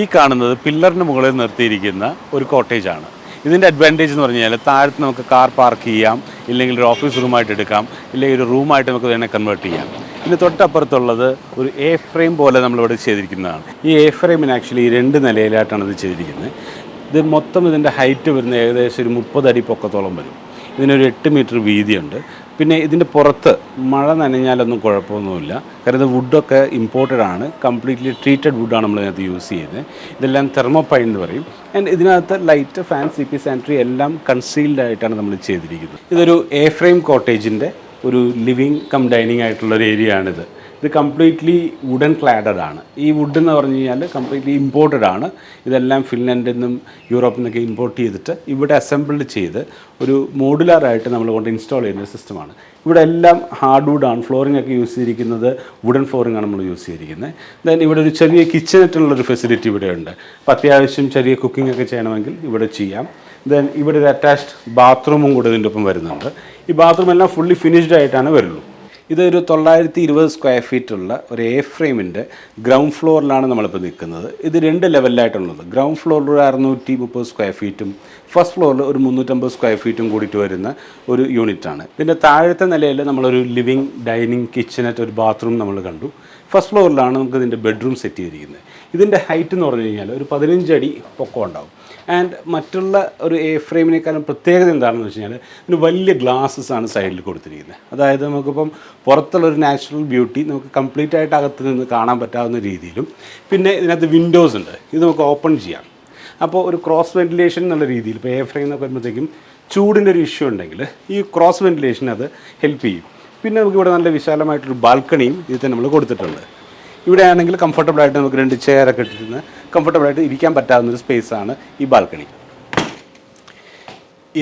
ഈ കാണുന്നത് പില്ലറിന് മുകളിൽ നിർത്തിയിരിക്കുന്ന ഒരു കോട്ടേജ് ആണ് ഇതിന്റെ അഡ്വാന്റേജ് എന്ന് പറഞ്ഞു കഴിഞ്ഞാൽ താഴത്ത് നമുക്ക് കാർ പാർക്ക് ചെയ്യാം ഇല്ലെങ്കിൽ ഒരു ഓഫീസ് റൂമായിട്ട് എടുക്കാം ഇല്ലെങ്കിൽ ഒരു റൂമായിട്ട് നമുക്ക് തന്നെ കൺവേർട്ട് ചെയ്യാം. ഇതിന് തൊട്ടപ്പുറത്തുള്ളത് ഒരു എ ഫ്രെയിം പോലെ നമ്മളിവിടെ ചെയ്തിരിക്കുന്നതാണ്. ഈ എ ഫ്രെയിമിന് ആക്ച്വലി രണ്ട് നിലയിലായിട്ടാണ് ഇത് ചെയ്തിരിക്കുന്നത്. ഇത് മൊത്തം ഇതിന്റെ ഹൈറ്റ് വരുന്നത് ഏകദേശം ഒരു മുപ്പത് അടി പൊക്കത്തോളം വരും. ഇതിനൊരു എട്ട് മീറ്റർ വീതിയുണ്ട്. പിന്നെ ഇതിന്റെ പുറത്ത് മഴ നനഞ്ഞാലൊന്നും കുഴപ്പമൊന്നുമില്ല. കാരണം ഇത് വുഡൊക്കെ ഇമ്പോർട്ടഡ് ആണ്. കംപ്ലീറ്റ്ലി ട്രീറ്റഡ് വുഡാണ് നമ്മൾ ഇതിനകത്ത് യൂസ് ചെയ്യുന്നത്. ഇതെല്ലാം തെർമോപൈൻ എന്ന് പറയും. ആൻഡ് ഇതിനകത്ത് light fan C P sanitary എല്ലാം കൺസീൽഡ് ആയിട്ടാണ് നമ്മൾ ചെയ്തിരിക്കുന്നത്. ഇതൊരു എ ഫ്രെയിം കോട്ടേജിന്റെ ഒരു ലിവിങ് കം ഡൈനിങ് ആയിട്ടുള്ള ഒരു ഏരിയ ആണിത്. ഇത് കംപ്ലീറ്റ്ലി വുഡൻ ക്ലാഡഡ് ആണ്. ഈ വുഡ് എന്ന് പറഞ്ഞു കഴിഞ്ഞാൽ കംപ്ലീറ്റ്ലി ഇമ്പോർട്ടഡ് ആണ്. ഇതെല്ലാം ഫിൻലൻഡിൽ നിന്നും യൂറോപ്പിൽ നിന്നൊക്കെ ഇമ്പോർട്ട് ചെയ്തിട്ട് ഇവിടെ അസംബിൾഡ് ചെയ്ത് ഒരു മോഡുലാറായിട്ട് നമ്മൾ കൊണ്ട് ഇൻസ്റ്റാൾ ചെയ്യുന്ന സിസ്റ്റമാണ് ഇവിടെ എല്ലാം ഹാർഡ് വുഡാണ് ഫ്ലോറിംഗ് ഒക്കെ യൂസ് ചെയ്തിരിക്കുന്നത് വുഡൻ ഫ്ലോറിംഗ് ആണ് നമ്മൾ യൂസ് ചെയ്തിരിക്കുന്നത്. ദെൻ ഇവിടെ ഒരു ചെറിയ കിച്ചണായിട്ടുള്ളൊരു ഫെസിലിറ്റി ഇവിടെ ഉണ്ട്. അപ്പോൾ അത്യാവശ്യം ചെറിയ കുക്കിംഗ് ഒക്കെ ചെയ്യണമെങ്കിൽ ഇവിടെ ചെയ്യാം. ദെൻ ഇവിടെ ഒരു അറ്റാച്ച്ഡ് ബാത്റൂമും കൂടെ ഇതിന്റെ ഒപ്പം വരുന്നുണ്ട്. ഈ ബാത്റൂം എല്ലാം ഫുള്ളി ഫിനിഷ്ഡ് ആയിട്ടാണ് വരുള്ളൂ. ഇതൊരു തൊള്ളായിരത്തി ഇരുപത് സ്ക്വയർ ഫീറ്റ് ഉള്ള ഒരു എ ഫ്രെയിമിന്റെ ഗ്രൗണ്ട് ഫ്ലോറിലാണ് നമ്മളിപ്പോൾ നിൽക്കുന്നത്. ഇത് രണ്ട് ലെവലിലായിട്ടുള്ളത് ഗ്രൗണ്ട് ഫ്ലോറിൽ ഒരു അറുന്നൂറ്റി മുപ്പത് സ്ക്വയർ ഫീറ്റും ഫസ്റ്റ് ഫ്ലോറിൽ ഒരു മുന്നൂറ്റമ്പത് സ്ക്വയർ ഫീറ്റും കൂടിയിട്ട് വരുന്ന ഒരു യൂണിറ്റാണ് ഇതിന്റെ താഴത്തെ നിലയിൽ നമ്മളൊരു ലിവിങ് ഡൈനിങ് കിച്ചണറ്റ് ഒരു ബാത്റൂം നമ്മൾ കണ്ടു. ഫസ്റ്റ് ഫ്ലോറിലാണ് നമുക്ക് ഇതിന്റെ ബെഡ്റൂം സെറ്റ് ചെയ്തിരിക്കുന്നത്. ഇതിന്റെ ഹൈറ്റ് എന്ന് പറഞ്ഞു കഴിഞ്ഞാൽ ഒരു പതിനഞ്ചടി പൊക്കം ഉണ്ടാവും. ആൻഡ് മറ്റുള്ള ഒരു എ ഫ്രെയിമിനേക്കാളും പ്രത്യേകത എന്താണെന്ന് വെച്ച് കഴിഞ്ഞാൽ ഇതിന് വലിയ ഗ്ലാസ്സസ് ആണ് സൈഡിൽ കൊടുത്തിരിക്കുന്നത്. അതായത് നമുക്കിപ്പം പുറത്തുള്ള ഒരു നാച്ചുറൽ ബ്യൂട്ടി നമുക്ക് കംപ്ലീറ്റ് ആയിട്ട് അകത്ത് നിന്ന് കാണാൻ പറ്റാവുന്ന രീതിയിലും പിന്നെ ഇതിനകത്ത് വിൻഡോസ് ഉണ്ട്. ഇത് നമുക്ക് ഓപ്പൺ ചെയ്യാം. അപ്പോൾ ഒരു ക്രോസ് വെന്റിലേഷൻ എന്നുള്ള രീതിയിൽ ഇപ്പോൾ എ ഫ്രെയിം എന്നൊക്കെ വരുമ്പോഴത്തേക്കും ചൂടിന്റെ ഒരു ഇഷ്യൂ ഉണ്ടെങ്കിൽ ഈ ക്രോസ് വെന്റിലേഷൻ അത് ഹെൽപ്പ് ചെയ്യും. പിന്നെ നമുക്ക് ഇവിടെ നല്ല വിശാലമായിട്ടൊരു ബാൽക്കണിയും ഇതിൽ നമ്മൾ കൊടുത്തിട്ടുണ്ട്. ഇവിടെ ആണെങ്കിൽ കംഫർട്ടബിൾ ആയിട്ട് നമുക്ക് രണ്ട് ചെയറൊക്കെ ഇട്ടിരുന്ന് കംഫർട്ടബിളായിട്ട് ഇരിക്കാൻ പറ്റാവുന്ന ഒരു സ്പേസ് ആണ് ഈ ബാൽക്കണി.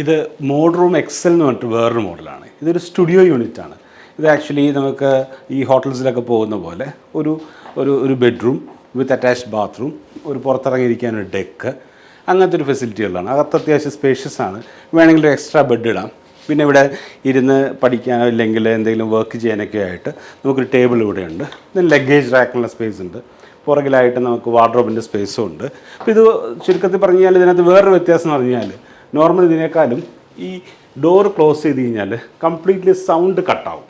ഇത് മോഡ് റൂം എക്സൽ എന്ന് പറഞ്ഞിട്ട് വേറൊരു മോഡലാണ് ഇതൊരു സ്റ്റുഡിയോ യൂണിറ്റ് ആണ്. ഇത് ആക്ച്വലി നമുക്ക് ഈ ഹോട്ടൽസിലൊക്കെ പോകുന്ന പോലെ ഒരു ഒരു ഒരു ബെഡ്റൂം വിത്ത് അറ്റാച്ച്ഡ് ബാത്റൂം ഒരു പുറത്തിറങ്ങിയിരിക്കാൻ ഒരു ഡെക്ക് അങ്ങനത്തെ ഒരു ഫെസിലിറ്റികളാണ് അകത്ത് അത്യാവശ്യം സ്പേഷ്യസ് ആണ്. വേണമെങ്കിൽ ഒരു എക്സ്ട്രാ ബെഡ് ഇടാം. പിന്നെ ഇവിടെ ഇരുന്ന് പഠിക്കാനോ ഇല്ലെങ്കിൽ എന്തെങ്കിലും വർക്ക് ചെയ്യാനൊക്കെ ആയിട്ട് നമുക്കൊരു ടേബിൾ ഇവിടെ ഉണ്ട്. പിന്നെ ലഗേജ് റാക്കിനുള്ള സ്പേസ് ഉണ്ട്. പുറകിലായിട്ട് നമുക്ക് വാർഡ്രോബിന്റെ സ്പേസും ഉണ്ട്. അപ്പോൾ ഇത് ചുരുക്കത്തിൽ പറഞ്ഞു കഴിഞ്ഞാൽ ഇതിനകത്ത് വേറൊരു വ്യത്യാസം എന്ന് പറഞ്ഞാൽ നോർമൽ ഇതിനേക്കാളും ഈ ഡോർ ക്ലോസ് ചെയ്ത് കഴിഞ്ഞാൽ കംപ്ലീറ്റ്ലി സൗണ്ട് കട്ടാവും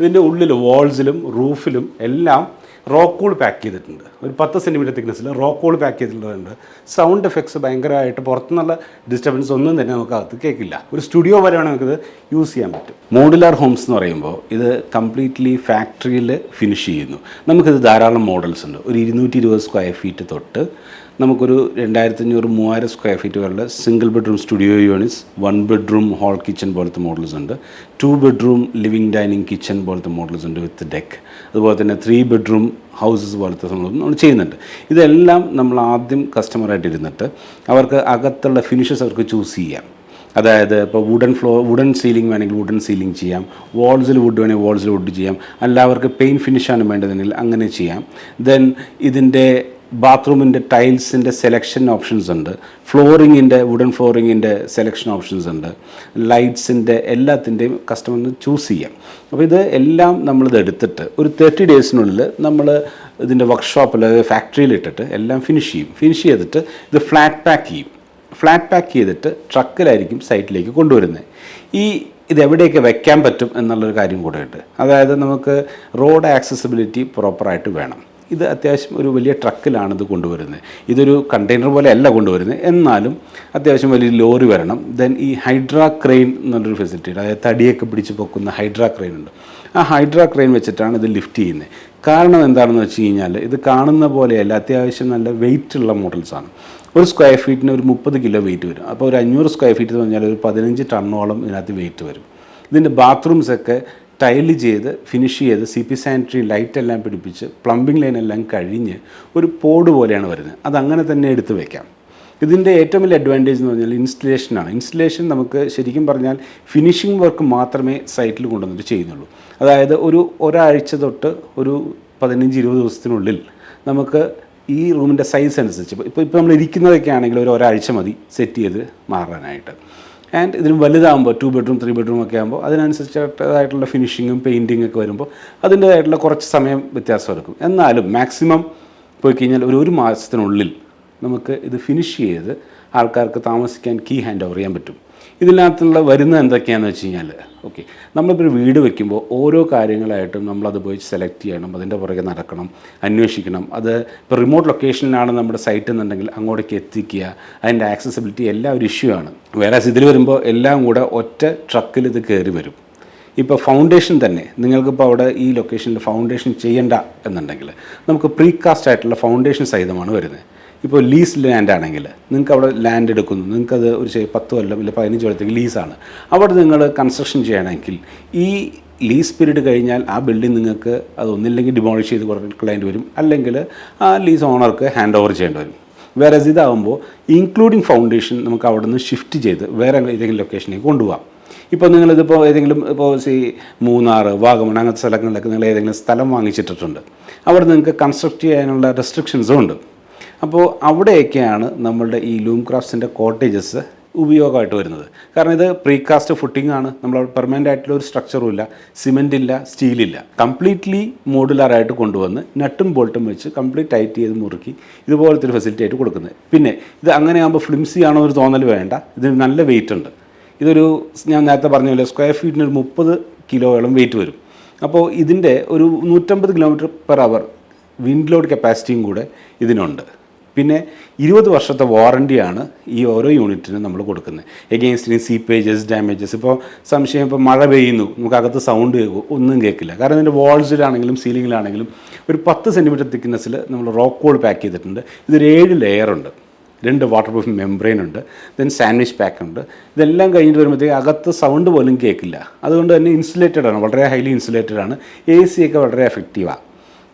ഇതിന്റെ ഉള്ളിൽ വാൾസിലും റൂഫിലും എല്ലാം റോക്കോൾ പാക്ക് ചെയ്തിട്ടുണ്ട്. ഒരു പത്ത് സെന്റിമീറ്റർ തിക്നെസ്സിൽ റോക്കോൾ പാക്ക് ചെയ്തിട്ടുള്ളതുണ്ട് സൗണ്ട് എഫക്ട്സ് ഭയങ്കരമായിട്ട് പുറത്തുനിന്നുള്ള ഡിസ്റ്റർബൻസ് ഒന്നും തന്നെ നമുക്ക് അകത്ത് കേൾക്കില്ല ഒരു സ്റ്റുഡിയോ വരെയാണ് നമുക്കിത് യൂസ് ചെയ്യാൻ പറ്റും. മോഡുലാർ ഹോംസ് എന്ന് പറയുമ്പോൾ ഇത് കംപ്ലീറ്റ്ലി ഫാക്ടറിയിൽ ഫിനിഷ് ചെയ്യുന്നു. നമുക്കിത് ധാരാളം മോഡൽസ് ഉണ്ട്. ഒരു ഇരുന്നൂറ്റി ഇരുപത് സ്ക്വയർ ഫീറ്റ് തൊട്ട് നമുക്കൊരു രണ്ടായിരത്തി അഞ്ഞൂറ് മൂവായിരം square ഫീറ്റുകളുടെ single bedroom studio units one bedroom hall kitchen പോലത്തെ മോഡൽസ് ഉണ്ട്. Two bedroom living dining kitchen പോലത്തെ മോഡൽസ് ഉണ്ട് വിത്ത് ഡെക്ക് അതുപോലെ തന്നെ ത്രീ ബെഡ്റൂം ഹൗസസ് പോലത്തെ സംഭവം നമ്മൾ ചെയ്യുന്നുണ്ട്. ഇതെല്ലാം നമ്മൾ ആദ്യം കസ്റ്റമറായിട്ട് ഇരുന്നിട്ട് അവർക്ക് അകത്തുള്ള ഫിനിഷസ് അവർക്ക് ചൂസ് ചെയ്യാം. അതായത് ഇപ്പോൾ വുഡൻ ഫ്ലോർ വുഡൻ സീലിംഗ് വേണമെങ്കിൽ വുഡൻ സീലിംഗ് ചെയ്യാം. വാൾസിൽ വുഡ് വേണമെങ്കിൽ വാൾസിൽ വുഡ് ചെയ്യാം. അല്ല അവർക്ക് പെയിന്റ് ഫിനിഷാണ് വേണ്ടതെങ്കിൽ അങ്ങനെ ചെയ്യാം. ദെൻ ഇതിന്റെ ബാത്റൂമിന്റെ ടൈൽസിന്റെ സെലക്ഷൻ ഓപ്ഷൻസ് ഉണ്ട്. ഫ്ലോറിങ്ങിന്റെ വുഡൻ ഫ്ലോറിങ്ങിന്റെ സെലക്ഷൻ ഓപ്ഷൻസ് ഉണ്ട്. ലൈറ്റ്സിന്റെ എല്ലാത്തിന്റെയും കസ്റ്റമറിന് ചൂസ് ചെയ്യാം. അപ്പോൾ ഇത് എല്ലാം നമ്മളിത് എടുത്തിട്ട് ഒരു തേർട്ടി ഡേയ്സിനുള്ളിൽ നമ്മൾ ഇതിന്റെ വർക്ക്ഷോപ്പിൽ ഫാക്ടറിയിൽ ഇട്ടിട്ട് എല്ലാം ഫിനിഷ് ചെയ്യും. ഫിനിഷ് ചെയ്തിട്ട് ഇത് ഫ്ലാറ്റ് പാക്ക് ചെയ്യും. ഫ്ലാറ്റ് പാക്ക് ചെയ്തിട്ട് ട്രക്കിലായിരിക്കും സൈറ്റിലേക്ക് കൊണ്ടുവരുന്നത് ഈ ഇത് എവിടെയൊക്കെ വെക്കാൻ പറ്റും എന്നുള്ളൊരു കാര്യം കൂടെ ഉണ്ട്. അതായത് നമുക്ക് റോഡ് ആക്സസിബിലിറ്റി പ്രോപ്പറായിട്ട് വേണം. ഇത് അത്യാവശ്യം ഒരു വലിയ ട്രക്കിലാണ് ഇത് കൊണ്ടുവരുന്നത്. ഇതൊരു കണ്ടെയ്നർ പോലെ അല്ല കൊണ്ടുവരുന്നത്. എന്നാലും അത്യാവശ്യം വലിയ ലോറി വരണം. ദെൻ ഈ ഹൈഡ്രാ ക്രെയിൻ എന്നുള്ളൊരു ഫെസിലിറ്റി ഉണ്ട്. അതായത് തടിയൊക്കെ പിടിച്ച് പൊക്കുന്ന ഹൈഡ്രാ ക്രെയിൻ ഉണ്ട്. ആ ഹൈഡ്രാ ക്രെയിൻ വെച്ചിട്ടാണ് ഇത് ലിഫ്റ്റ് ചെയ്യുന്നത്. കാരണം എന്താണെന്ന് വെച്ച് കഴിഞ്ഞാൽ ഇത് കാണുന്ന പോലെയല്ല അത്യാവശ്യം നല്ല വെയിറ്റ് ഉള്ള മോഡൽസാണ് ഒരു സ്ക്വയർ ഫീറ്റിന് ഒരു മുപ്പത് കിലോ വെയിറ്റ് വരും. അപ്പോൾ ഒരു അഞ്ഞൂറ് സ്ക്വയർ ഫീറ്റ് എന്ന് പറഞ്ഞാൽ ഒരു പതിനഞ്ച് ടണ്ണോളം ഇതിനകത്ത് വെയിറ്റ് വരും. ഇതിന്റെ ബാത്റൂംസ് ടൈൽ ചെയ്ത് ഫിനിഷ് ചെയ്ത് സി പി സാനിറ്ററി ലൈറ്റ് എല്ലാം പിടിപ്പിച്ച് പ്ലംബിംഗ് ലൈൻ എല്ലാം കഴിഞ്ഞ് ഒരു പോഡ് പോലെയാണ് വരുന്നത്. അത് അങ്ങനെ തന്നെ എടുത്തു വയ്ക്കാം ഇതിന്റെ ഏറ്റവും വലിയ അഡ്വാന്റേജ് എന്ന് പറഞ്ഞാൽ ഇൻസ്റ്റലേഷനാണ് ഇൻസ്റ്റലേഷൻ നമുക്ക് ശരിക്കും പറഞ്ഞാൽ ഫിനിഷിംഗ് വർക്ക് മാത്രമേ സൈറ്റിൽ കൊണ്ടുവന്നിട്ട് ചെയ്യുന്നുള്ളൂ. അതായത് ഒരു ഒരാഴ്ച തൊട്ട് ഒരു പതിനഞ്ച് ഇരുപത് ദിവസത്തിനുള്ളിൽ നമുക്ക് ഈ റൂമിന്റെ സൈസ് അനുസരിച്ച് ഇപ്പോൾ ഇപ്പോൾ നമ്മൾ ഇരിക്കുന്നതൊക്കെ ആണെങ്കിൽ ഒരു ഒരാഴ്ച മതി സെറ്റ് ചെയ്ത് മാറാനായിട്ട്. ആൻഡ് ഇതിന് വലുതാകുമ്പോൾ ടു ബെഡ്റൂം ത്രീ ബെഡ്റൂം ഒക്കെ ആകുമ്പോൾ അതിനനുസരിച്ചിട്ടതായിട്ടുള്ള ഫിനിഷിങ്ങും പെയിന്റിങ് ഒക്കെ വരുമ്പോൾ അതിന്റേതായിട്ടുള്ള കുറച്ച് സമയം വ്യത്യാസം എടുക്കും. എന്നാലും മാക്സിമം പോയി കഴിഞ്ഞാൽ ഒരു ഒരു മാസത്തിനുള്ളിൽ നമുക്ക് ഇത് ഫിനിഷ് ചെയ്ത് ആൾക്കാർക്ക് താമസിക്കാൻ കീ ഹാൻഡ് ഓവർ ചെയ്യാൻ പറ്റും. ഇതിനകത്തുള്ള വരുന്ന എന്തൊക്കെയാണെന്ന് വെച്ച് കഴിഞ്ഞാൽ ഓക്കെ നമ്മളിപ്പോൾ വീട് വെക്കുമ്പോൾ ഓരോ കാര്യങ്ങളായിട്ടും നമ്മളത് പോയി സെലക്ട് ചെയ്യണം അതിന്റെ പുറകെ നടക്കണം അന്വേഷിക്കണം. അത് ഇപ്പോൾ റിമോട്ട് ലൊക്കേഷനിലാണ് നമ്മുടെ സൈറ്റ് എന്നുണ്ടെങ്കിൽ അങ്ങോട്ടേക്ക് എത്തിക്കുക. അതിന്റെ ആക്സസിബിലിറ്റി എല്ലാം ഒരു ഇഷ്യൂ ആണ്. വേറെ ഇതിൽ വരുമ്പോൾ എല്ലാം കൂടെ ഒറ്റ ട്രക്കിൽ ഇത് കയറി വരും. ഇപ്പോൾ ഫൗണ്ടേഷൻ തന്നെ നിങ്ങൾക്കിപ്പോൾ അവിടെ ഈ ലൊക്കേഷനിൽ ഫൗണ്ടേഷൻ ചെയ്യണ്ട എന്നുണ്ടെങ്കിൽ നമുക്ക് പ്രീകാസ്റ്റ് ആയിട്ടുള്ള ഫൗണ്ടേഷൻ സഹിതമാണ് വരുന്നത്. ഇപ്പോൾ ലീസ് ലാൻഡ് ആണെങ്കിൽ നിങ്ങൾക്ക് അവിടെ ലാൻഡ് എടുക്കുന്നു. നിങ്ങൾക്കത് ഒരു പത്ത് കൊല്ലം ഇല്ല പതിനഞ്ച് കൊല്ലത്തേക്ക് ലീസാണ് അവിടെ നിങ്ങൾ കൺസ്ട്രക്ഷൻ ചെയ്യണമെങ്കിൽ ഈ ലീസ് പീരീഡ് കഴിഞ്ഞാൽ ആ ബിൽഡിംഗ് നിങ്ങൾക്ക് അത് ഒന്നില്ലെങ്കിൽ ഡിമോളിഷ് ചെയ്ത് ക്ലയന്റ് വരും. അല്ലെങ്കിൽ ആ ലീസ് ഓണർക്ക് ഹാൻഡ് ഓവർ ചെയ്യേണ്ടി വരും. വേറെ ഇതാകുമ്പോൾ ഇൻക്ലൂഡിങ് ഫൗണ്ടേഷൻ നമുക്ക് അവിടെ നിന്ന് ഷിഫ്റ്റ് ചെയ്ത് വേറെ ഏതെങ്കിലും ലൊക്കേഷനിലേക്ക് കൊണ്ടുപോകാം. ഇപ്പോൾ നിങ്ങളിതിപ്പോൾ ഏതെങ്കിലും ഇപ്പോൾ സി മൂന്നാർ വാഗമൺ അങ്ങനത്തെ സ്ഥലങ്ങളിലൊക്കെ നിങ്ങൾ ഏതെങ്കിലും സ്ഥലം വാങ്ങിച്ചിട്ടിട്ടുണ്ട്. അവിടെ നിങ്ങൾക്ക് കൺസ്ട്രക്റ്റ് ചെയ്യാനുള്ള റെസ്ട്രിക്ഷൻസും ഉണ്ട്. അപ്പോൾ അവിടെയൊക്കെയാണ് നമ്മളുടെ ഈ ലൂം ക്രാഫ്റ്റ്സിന്റെ കോട്ടേജസ് ഉപയോഗമായിട്ട് വരുന്നത്. കാരണം ഇത് പ്രീകാസ്റ്റ് ഫുട്ടിംഗ് ആണ്. നമ്മൾ പെർമനന്റ് ആയിട്ടുള്ള ഒരു സ്ട്രക്ചറും ഇല്ല. സിമെന്റ് ഇല്ല സ്റ്റീലില്ല കംപ്ലീറ്റ്ലി മോഡുലറായിട്ട് കൊണ്ടുവന്ന് നട്ടും ബോൾട്ടും വെച്ച് കംപ്ലീറ്റ് ടൈറ്റ് ചെയ്ത് മുറുക്കി ഇതുപോലത്തെ ഒരു ഫെസിലിറ്റി ആയിട്ട് കൊടുക്കുന്നത്. പിന്നെ ഇത് അങ്ങനെ ആകുമ്പോൾ ഫ്ലിംസി ആണോ ഒരു തോന്നൽ വേണ്ട. ഇതിന് നല്ല വെയിറ്റ് ഉണ്ട്. ഇതൊരു ഞാൻ നേരത്തെ പറഞ്ഞ പോലെ സ്ക്വയർ ഫീറ്റിന് ഒരു മുപ്പത് കിലോയോളം വെയിറ്റ് വരും. അപ്പോൾ ഇതിന്റെ ഒരു നൂറ്റമ്പത് kilometre per hour wind load കപ്പാസിറ്റിയും കൂടെ ഇതിനുണ്ട്. പിന്നെ ഇരുപത് വർഷത്തെ വാറണ്ടിയാണ് ഈ ഓരോ യൂണിറ്റിനും നമ്മൾ കൊടുക്കുന്നത്. എഗെയിൻസ്റ്റ് സീപ്പേജസ് ഡാമേജസ് ഇപ്പോൾ സംശയം ഇപ്പോൾ മഴ പെയ്യുന്നു. നമുക്കകത്ത് സൗണ്ട് ഒന്നും കേൾക്കില്ല. കാരണം ഇതിന്റെ വാൾസിലാണെങ്കിലും സീലിങ്ങിലാണെങ്കിലും ഒരു പത്ത് സെന്റിമീറ്റർ തിക്നെസ്സിൽ നമ്മൾ റോക്ക് വോൾ പാക്ക് ചെയ്തിട്ടുണ്ട്. ഇതൊരു ഏഴ് ലെയർ ഉണ്ട്. രണ്ട് വാട്ടർ പ്രൂഫ് മെംബ്രെയിൻ ഉണ്ട്. ദെൻ സാൻഡ്വിച്ച് പാക്ക് ഉണ്ട്. ഇതെല്ലാം കഴിഞ്ഞിട്ട് വരുമ്പോഴത്തേക്ക് അകത്ത് സൗണ്ട് പോലും കേൾക്കില്ല. അതുകൊണ്ട് തന്നെ ഇൻസുലേറ്റഡ് ആണ്. വളരെ ഹൈലി ഇൻസുലേറ്റഡ് ആണ്. എ സി ഒക്കെ വളരെ എഫക്റ്റീവാണ്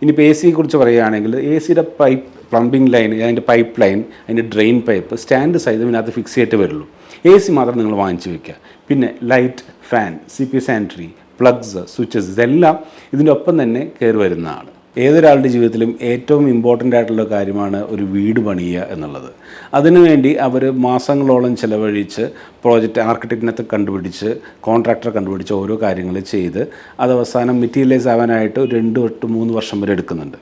ഇനിയിപ്പോൾ എ സിയെ കുറിച്ച് പറയുകയാണെങ്കിൽ എ സിയുടെ പൈപ്പ് പ്ലംബിംഗ് ലൈൻ അതിന്റെ പൈപ്പ് ലൈൻ അതിന്റെ ഡ്രെയിൻ പൈപ്പ് സ്റ്റാൻഡ് സൈഡ് ഇതിനകത്ത് ഫിക്സ് ചെയ്തിട്ട് വരുള്ളൂ. എ സി മാത്രം നിങ്ങൾ വാങ്ങിച്ചു വയ്ക്കുക പിന്നെ light fan C P sanitary plugs switches ഇതെല്ലാം ഇതിന്റെ ഒപ്പം തന്നെ കയറി വരുന്നതാണ് ഏതൊരാളുടെ ജീവിതത്തിലും ഏറ്റവും ഇമ്പോർട്ടന്റ് ആയിട്ടുള്ള കാര്യമാണ് ഒരു വീട് പണിയുക എന്നുള്ളത്. അതിനുവേണ്ടി അവർ മാസങ്ങളോളം ചിലവഴിച്ച് പ്രോജക്റ്റ് ആർക്കിടെക്റ്റിനകത്ത് കണ്ടുപിടിച്ച് കോൺട്രാക്ടറെ കണ്ടുപിടിച്ച് ഓരോ കാര്യങ്ങൾ ചെയ്ത് അത് അവസാനം മെറ്റീരിയലൈസ് ആവാനായിട്ട് രണ്ട് തൊട്ട് മൂന്ന് വർഷം വരെ എടുക്കുന്നുണ്ട്.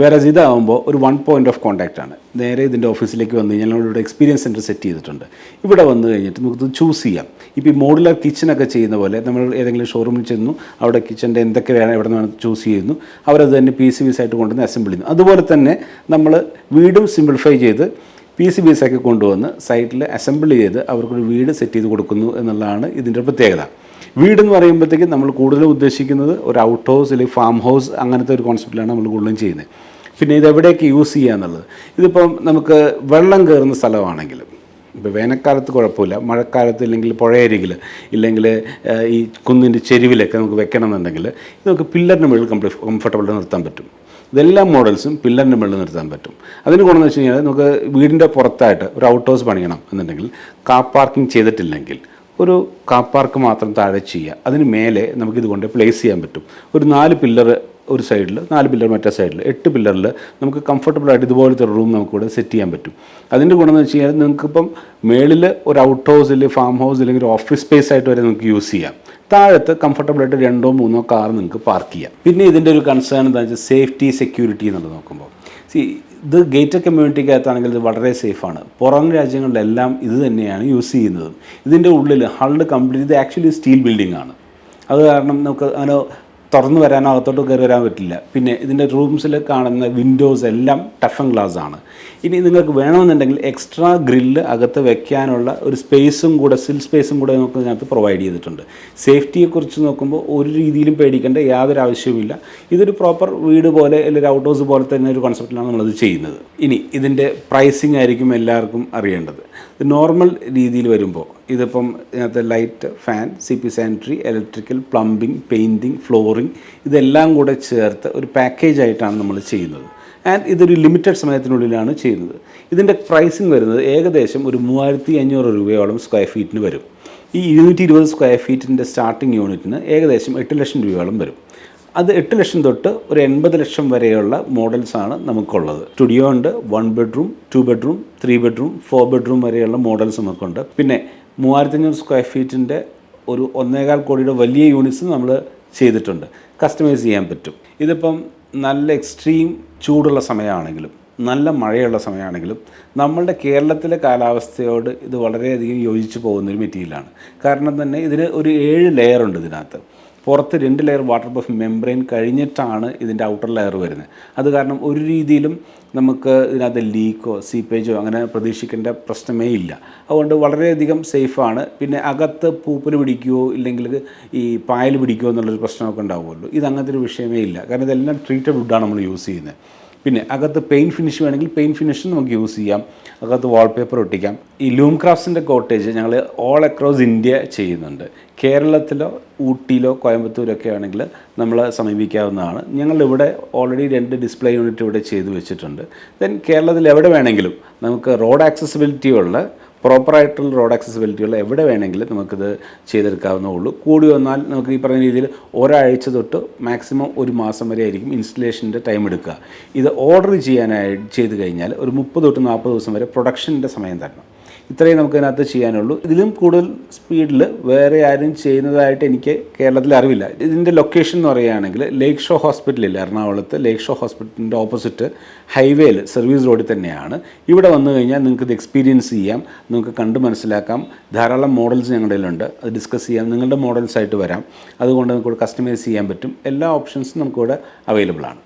വേറെ ഇതാകുമ്പോൾ ഒരു വൺ പോയിന്റ് ഓഫ് കോൺടാക്റ്റ് ആണ്. നേരെ ഇതിന്റെ ഓഫീസിലേക്ക് വന്നു കഴിഞ്ഞാൽ നമ്മളിവിടെ എക്സ്പീരിയൻസ് സെന്റർ സെറ്റ് ചെയ്തിട്ടുണ്ട്. ഇവിടെ വന്നു കഴിഞ്ഞിട്ട് നമുക്ക് ചൂസ് ചെയ്യാം. ഇപ്പോൾ ഈ മോഡുലർ കിച്ചനൊക്കെ ചെയ്യുന്ന പോലെ നമ്മൾ ഏതെങ്കിലും ഷോറൂമിൽ ചെന്നു അവിടെ കിച്ചന്റെ എന്തൊക്കെ വേണം എവിടെ നിന്ന് ചൂസ് ചെയ്യുന്നു അവരത് തന്നെ പി സി ബീസ് ആയിട്ട് കൊണ്ടുവന്ന് അസംബിൾ ചെയ്യുന്നു. അതുപോലെ തന്നെ നമ്മൾ വീടും സിംപ്ലിഫൈ ചെയ്ത് പി സി ബിസ് ഒക്കെ കൊണ്ടുവന്ന് സൈറ്റിൽ അസംബിൾ ചെയ്ത് അവർക്കൊരു വീട് സെറ്റ് ചെയ്ത് കൊടുക്കുന്നു എന്നുള്ളതാണ് ഇതിന്റെ പ്രത്യേകത. വീടെന്ന് പറയുമ്പോഴത്തേക്കും നമ്മൾ കൂടുതലും ഉദ്ദേശിക്കുന്നത് ഒരു ഔട്ട് ഹൗസ് അല്ലെങ്കിൽ ഫാം ഹൗസ് അങ്ങനത്തെ ഒരു കോൺസെപ്റ്റിലാണ് നമ്മൾ കൂടുതലും ചെയ്യുന്നത്. പിന്നെ ഇത് എവിടെയൊക്കെ യൂസ് ചെയ്യുക എന്നുള്ളത്. ഇതിപ്പം നമുക്ക് വെള്ളം കയറുന്ന സ്ഥലമാണെങ്കിലും ഇപ്പോൾ വേനൽക്കാലത്ത് കുഴപ്പമില്ല. മഴക്കാലത്ത് ഇല്ലെങ്കിൽ പുഴയരികിൽ ഇല്ലെങ്കിൽ ഈ കുന്നിന്റെ ചെരുവിലൊക്കെ നമുക്ക് വെക്കണമെന്നുണ്ടെങ്കിൽ ഇത് നമുക്ക് പില്ലറിന് മുകളിൽ കംപ്ലീറ്റ് കംഫർട്ടബിൾ നിർത്താൻ പറ്റും. ഇതെല്ലാ മോഡൽസും പില്ലറിന്റെ മുകളിൽ നിർത്താൻ പറ്റും. അതിന് ഗുണമെന്ന് വെച്ച് കഴിഞ്ഞാൽ നമുക്ക് വീടിന്റെ പുറത്തായിട്ട് ഒരു ഔട്ട് ഹൗസ് പണിയണം എന്നുണ്ടെങ്കിൽ കാർ പാർക്കിംഗ് ചെയ്തിട്ടില്ലെങ്കിൽ ഒരു കാർ പാർക്ക് മാത്രം താഴെ ചെയ്യുക. അതിന് മേലെ നമുക്കിത് കൊണ്ട് പ്ലേസ് ചെയ്യാൻ പറ്റും. ഒരു നാല് പില്ലർ ഒരു സൈഡിൽ നാല് പില്ലർ മറ്റേ സൈഡിൽ എട്ട് പില്ലറിൽ നമുക്ക് കംഫർട്ടബിളായിട്ട് ഇതുപോലത്തെ ഒരു റൂം നമുക്കിവിടെ സെറ്റ് ചെയ്യാൻ പറ്റും. അതിന്റെ ഗുണം വെച്ച് കഴിഞ്ഞാൽ നിങ്ങൾക്കിപ്പം മേളിൽ ഒരു ഔട്ട് ഹൗസിൽ ഫാം ഹൗസ് അല്ലെങ്കിൽ ഒരു ഓഫീസ് സ്പേസ് ആയിട്ട് വരെ നമുക്ക് യൂസ് ചെയ്യാം. താഴത്ത് കംഫർട്ടബിളായിട്ട് രണ്ടോ മൂന്നോ കാർ നിങ്ങൾക്ക് പാർക്ക് ചെയ്യാം. പിന്നെ ഇതിന്റെ ഒരു കൺസേൺ എന്താ വെച്ചാൽ സേഫ്റ്റി സെക്യൂരിറ്റി എന്നുള്ളത് നോക്കുമ്പോൾ. സി ഇത് ഗേറ്റഡ് കമ്മ്യൂണിറ്റിക്കകത്താണെങ്കിൽ ഇത് വളരെ സേഫാണ്. പുറം രാജ്യങ്ങളിലെല്ലാം ഇത് തന്നെയാണ് യൂസ് ചെയ്യുന്നത്. ഇതിന്റെ ഉള്ളിൽ ഹൾഡ് കംപ്ലീറ്റ് ഇത് ആക്ച്വലി സ്റ്റീൽ ബിൽഡിംഗ് ആണ്. അത് കാരണം നമുക്ക് അങ്ങനെ തുറന്നു വരാനോ അകത്തോട്ട് കയറി വരാൻ പറ്റില്ല. പിന്നെ ഇതിന്റെ റൂംസിൽ കാണുന്ന വിൻഡോസ് എല്ലാം ടഫൻ ഗ്ലാസ് ആണ്. ഇനി നിങ്ങൾക്ക് വേണമെന്നുണ്ടെങ്കിൽ എക്സ്ട്രാ ഗ്രില്ല് അകത്ത് വെക്കാനുള്ള ഒരു സ്പേസും കൂടെ സിൽ സ്പേസും കൂടെ നമുക്ക് ഇതിനകത്ത് പ്രൊവൈഡ് ചെയ്തിട്ടുണ്ട്. സേഫ്റ്റിയെക്കുറിച്ച് നോക്കുമ്പോൾ ഒരു രീതിയിലും പേടിക്കേണ്ട യാതൊരു ആവശ്യവുമില്ല. ഇതൊരു പ്രോപ്പർ വീട് പോലെ അല്ലെങ്കിൽ ഔട്ട് ഹൗസ് പോലെ തന്നെ ഒരു കോൺസെപ്റ്റിലാണ് നമ്മളത് ചെയ്യുന്നത്. ഇനി ഇതിന്റെ പ്രൈസിങ് ആയിരിക്കും എല്ലാവർക്കും അറിയേണ്ടത്. നോർമൽ രീതിയിൽ വരുമ്പോൾ ഇതിപ്പം ഇതിനകത്ത് light fan C P sanitary electrical plumbing painting flooring ഇതെല്ലാം കൂടെ ചേർത്ത് ഒരു പാക്കേജ് ആയിട്ടാണ് നമ്മൾ ചെയ്യുന്നത്. ആൻഡ് ഇതൊരു ലിമിറ്റഡ് സമയത്തിനുള്ളിലാണ് ചെയ്യുന്നത്. ഇതിന്റെ പ്രൈസിങ് വരുന്നത് ഏകദേശം ഒരു മൂവായിരത്തി അഞ്ഞൂറ് രൂപയോളം സ്ക്വയർ ഫീറ്റിന് വരും. ഈ ഇരുന്നൂറ്റി ഇരുപത് സ്ക്വയർ ഫീറ്റിന്റെ സ്റ്റാർട്ടിംഗ് യൂണിറ്റിന് ഏകദേശം എട്ട് ലക്ഷം രൂപയോളം വരും. അത് എട്ട് ലക്ഷം തൊട്ട് ഒരു എൺപത് ലക്ഷം വരെയുള്ള മോഡൽസാണ് നമുക്കുള്ളത്. സ്റ്റുഡിയോ ഉണ്ട് one bedroom two bedroom three bedroom four bedroom വരെയുള്ള മോഡൽസ് നമുക്കുണ്ട്. പിന്നെ മൂവായിരത്തഞ്ഞൂറ് സ്ക്വയർ ഫീറ്റിന്റെ ഒരു ഒന്നേകാൽ കോടിയുടെ വലിയ യൂണിറ്റ്സ് നമ്മൾ ചെയ്തിട്ടുണ്ട്. കസ്റ്റമൈസ് ചെയ്യാൻ പറ്റും. ഇതിപ്പം നല്ല എക്സ്ട്രീം ചൂടുള്ള സമയമാണെങ്കിലും നല്ല മഴയുള്ള സമയമാണെങ്കിലും നമ്മളുടെ കേരളത്തിലെ കാലാവസ്ഥയോട് ഇത് വളരെയധികം യോജിച്ച് പോകുന്നൊരു മെറ്റീരിയലാണ്. കാരണം തന്നെ ഇതിന് ഒരു ഏഴ് ലെയർ ഉണ്ട് ഇതിനകത്ത്. പുറത്ത് രണ്ട് ലെയർ വാട്ടർ പ്രൂഫ് മെംബ്രെയിൻ കഴിഞ്ഞിട്ടാണ് ഇതിന്റെ ഔട്ടർ ലെയർ വരുന്നത്. അത് കാരണം ഒരു രീതിയിലും നമുക്ക് ഇതിനകത്ത് ലീക്കോ സീപ്പേജോ അങ്ങനെ പ്രതീക്ഷിക്കേണ്ട പ്രശ്നമേ ഇല്ല. അതുകൊണ്ട് വളരെയധികം സേഫാണ് പിന്നെ അകത്ത് പൂപ്പൽ പിടിക്കുകയോ ഇല്ലെങ്കിൽ ഈ പായൽ പിടിക്കുകയോ എന്നുള്ളൊരു പ്രശ്നമൊക്കെ ഉണ്ടാവുമല്ലോ. ഇത് അങ്ങനത്തെ ഒരു വിഷയമേ ഇല്ല. കാരണം ഇതെല്ലാം ട്രീറ്റഡ് വുഡാണ് നമ്മൾ യൂസ് ചെയ്യുന്നത്. പിന്നെ അകത്ത് പെയിന്റ് ഫിനിഷ് വേണമെങ്കിൽ പെയിന്റ് ഫിനിഷ് നമുക്ക് യൂസ് ചെയ്യാം. അകത്ത് വാൾപേപ്പർ ഒട്ടിക്കാം. ഈ ലൂം ക്രാഫ്റ്റ്സിന്റെ കോട്ടേജ് ഞങ്ങൾ ഓൾ അക്രോസ് ഇന്ത്യ ചെയ്യുന്നുണ്ട്. കേരളത്തിലോ ഊട്ടിയിലോ കോയമ്പത്തൂരൊക്കെ ആണെങ്കിൽ നമ്മൾ സമീപിക്കാവുന്നതാണ്. ഞങ്ങളിവിടെ ഓൾറെഡി രണ്ട് ഡിസ്പ്ലേ യൂണിറ്റ് ഇവിടെ ചെയ്തു വെച്ചിട്ടുണ്ട്. ദെൻ കേരളത്തിൽ എവിടെ വേണമെങ്കിലും നമുക്ക് റോഡ് ആക്സസിബിലിറ്റി ഉള്ള പ്രോപ്പറായിട്ടുള്ള റോഡ് ആക്സസിബിലിറ്റി ഉള്ള എവിടെ വേണമെങ്കിലും നമുക്കിത് ചെയ്തെടുക്കാവുന്നേ ഉള്ളൂ. കൂടി വന്നാൽ നമുക്ക് ഈ പറഞ്ഞ രീതിയിൽ ഒരാഴ്ച തൊട്ട് മാക്സിമം ഒരു മാസം വരെ ആയിരിക്കും ഇൻസ്റ്റലേഷന്റെ ടൈം എടുക്കുക. ഇത് ഓർഡർ ചെയ്യാനായി ചെയ്ത് കഴിഞ്ഞാൽ ഒരു മുപ്പത് തൊട്ട് നാൽപ്പത് ദിവസം വരെ പ്രൊഡക്ഷന്റെ സമയം തരണം. ഇത്രയും നമുക്ക് ഇതിനകത്ത് ചെയ്യാനുള്ളൂ. ഇതിലും കൂടുതൽ സ്പീഡിൽ വേറെ ആരും ചെയ്യുന്നതായിട്ട് എനിക്ക് കേരളത്തിൽ അറിവില്ല. ഇതിന്റെ ലൊക്കേഷൻ എന്ന് പറയുകയാണെങ്കിൽ ലേക്ക് ഷോ ഹോസ്പിറ്റലിൽ എറണാകുളത്ത് ലേക്ക് ഷോ ഹോസ്പിറ്റലിന്റെ ഓപ്പോസിറ്റ് ഹൈവേയിൽ സർവീസ് റോഡിൽ തന്നെയാണ്. ഇവിടെ വന്നു കഴിഞ്ഞാൽ നിങ്ങൾക്ക് ഇത് എക്സ്പീരിയൻസ് ചെയ്യാം. നിങ്ങൾക്ക് കണ്ട് മനസ്സിലാക്കാം. ധാരാളം മോഡൽസ് ഞങ്ങളുടെ കയ്യിലുണ്ട്. അത് ഡിസ്കസ് ചെയ്യാം. നിങ്ങളുടെ മോഡൽസ് ആയിട്ട് വരാം. അതുകൊണ്ട് നമുക്ക് കസ്റ്റമൈസ് ചെയ്യാൻ പറ്റും. എല്ലാ ഓപ്ഷൻസും നമുക്കിവിടെ അവൈലബിൾ ആണ്.